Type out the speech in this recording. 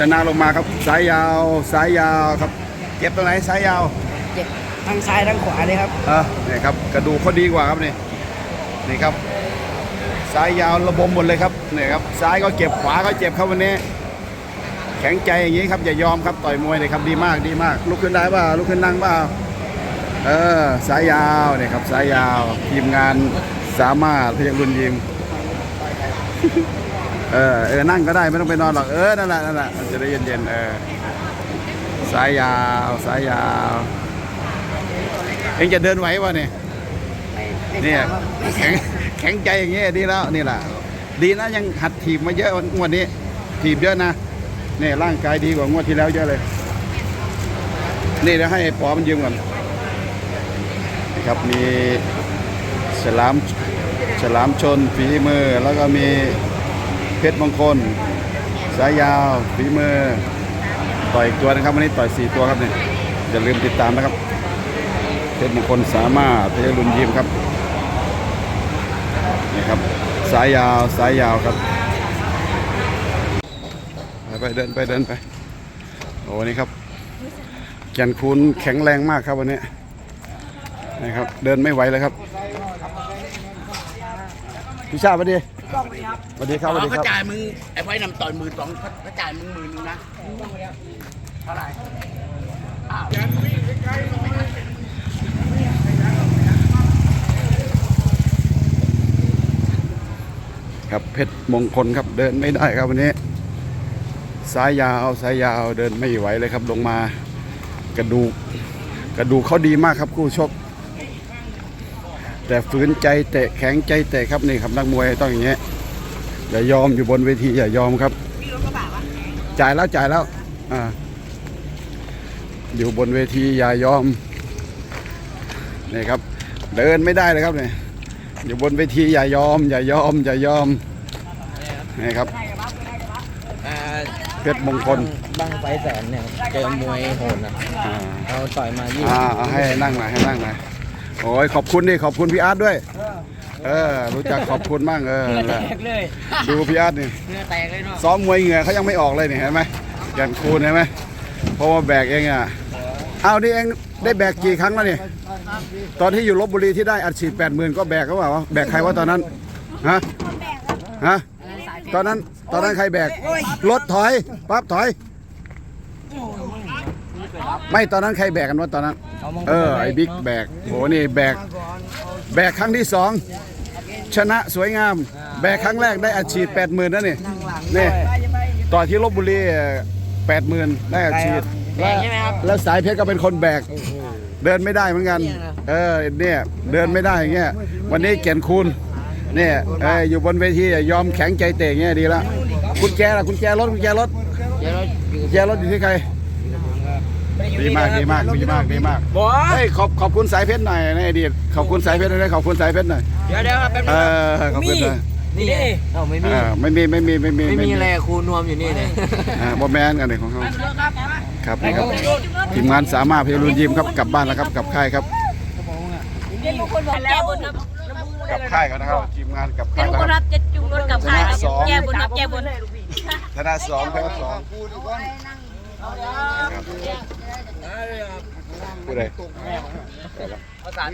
ชนะลงมาครับสายยาวสายยาวครับเจ็บตรงไหนสายยาวเจ็บทั้งซ้ายทั้งขวาเลยครับอะนี่ครับกระดูกเขาดีกว่าครับนี่นี่ครับซ้ายยาวระบมหมดเลยครับนี่ครับซ้ายก็เจ็บขวาก็เจ็บครับวันนี้ แข็งใจอย่างนี้ครับอย่ายอมครับต่อยมวยเลยครับดีมากดีมาก ลุกขึ้นได้เปล่าลุกขึ้นนั่งเปล่าเออสายยาวเนี่ยครับสายยาวทีมงานสามารถพยักรุนยิม เออเออนั่งก็ได้ไม่ต้องไปนอนหรอกเออนั่นแหละนั่นแหละจะได้เย็นๆเออสายยาวสายยาว เองจะเดินไหววะเนี่ยเนี่ยแข็งแข็งใจอย่างเงี้ยดีแล้วนี่แหละดีนะยังหัดถีบมาเยอะงวดนี้ ถีบเยอะนะเนี่ยร่างกายดีกว่างวดที่แล้วเยอะเลย นี่เดี๋ยวให้ปอมันยืมก่อนนี่ครับมีฉลามฉลามชนฝีมือแล้วก็มี เพชรมงคล สายยาวฝีมือ ต่อยตัวนะครับวันนี้ต่อยสี่ตัวครับเนี่ยอย่าลืมติดตามนะครับ เพชรมงคลสามารถเพชรลุนยิมครับนี่ครับ สายยาวสายยาวครับ ไปเดินไปเดินไปโอ้นี่ครับแก่นคูณแข็งแรงมากครับวันนี้นี่ครับ เดินไม่ไหวเลยครับพี่ชาติสวัสดี สวัสดีครับสวัสดีคเขารับจ่ายมึงไอ้ไว้นำต่อยมือสองเขาจ่ายมึงหมื่นนึงนะเท่าไหร่อ้าวครับเพชรมงคลครับเดินไม่ได้ครับวันนี้สายยาวสายยาวเดินไม่ไหวเลยครับลงมากระดูกกระดูกเขาดีมากครับคู่ชก แต่ฝืนใจเตะแข็งใจเตะครับนี่ครับนักมวยต้องอย่างเงี้ยอย่ายอมอยู่บนเวทีอย่ายอมครับจ่ายแล้วจ่ายแล้วอ่าอยู่บนเวทีอย่ายอมนี่ครับ เดินไม่ได้เลยครับเนี่ยอยู่บนเวทีอย่ายอม อย่ายอม อย่ายอมนี่ครับอ่าเพชรมงคลบังไฟแสนเนี่ยเจอมวยโหดนะอ่าเราต่อยมายี่อ่าเอาให้นั่งหน่อยให้นั่งหน่อย โอ้ยขอบคุณดิขอบคุณพี่อาร์ตด้วย เออ รู้จักขอบคุณมั่งเออนั่นแหละเลยดูพี่อาร์ตนี่เนื้อแตกเลยเนาะซ้อมมวยเหงื่อเขายังไม่ออกเลยนี่เห็นไหมแก่นคูณเห็นไหมเพราะว่าแบกเองอะเอานี่เองได้แบกกี่ครั้งแล้วนี่ตอนที่อยู่ลบบุรีที่ได้อัดฉีดแปดหมื่นก็แบกเขาเปล่าวะแบกใครวะตอนนั้นฮะฮะตอนนั้นตอนนั้นใครแบกรถถอยปั๊บถอย ไม่ตอนนั้นใครแบกกันวะตอนนั้น เออไอ้บิ๊กแบกโหนี่แบก แบกครั้งที่สองชนะสวยงาม แบกครั้งแรกได้อัดฉีดแปดหมื่นนะนี่นี่ต่อที่ลบบุรีแปดหมื่นได้อัดฉีดแตกใช่ไหมครับแล้วสายเพชรก็เป็นคนแบก เดินไม่ได้เหมือนกัน เออเนี่ยเดินไม่ได้อย่างเงี้ยวันนี้เกียนคูณเนี่ยเอออยู่บนเวทีอะยอมแข็งใจเตะอย่างเงี้ยดีแล้วกุญแจล่ะกุญแจรถกุญแจรถเดี๋ยวเราอยู่กุญแจรถอยู่ที่ใคร ดีมากดีมากดีมากดีมากบอเฮ้ยขอบขอบคุณสายเพชรหน่อยนะไอดีตขอบคุณสายเพชรหน่อยขอบคุณสายเพชรหน่อยเดี๋ยวเดี๋ยวครับแป๊บเอนึงอขอบคุณหน่อยนี่ไงเอ้าไม่มีเออไม่มีไม่มีไม่มีไม่มีอะไรครูนวมอยู่นี่เลยอ่าบอแมนกันเลยของเขาครับนี่ครับทีมงานสามารถพยารุนยิมครับกลับบ้านแล้วครับกลับค่ายครับแก้บนครับกลับค่ายกันนะครับทีมงานกลับเป็ค่ายนแล้วคนครัรับบจะจุงรถกลับค่ายครับสองแก้บนครับแก้บนชนะสองแพ้สอง ผู้ใด ภาษา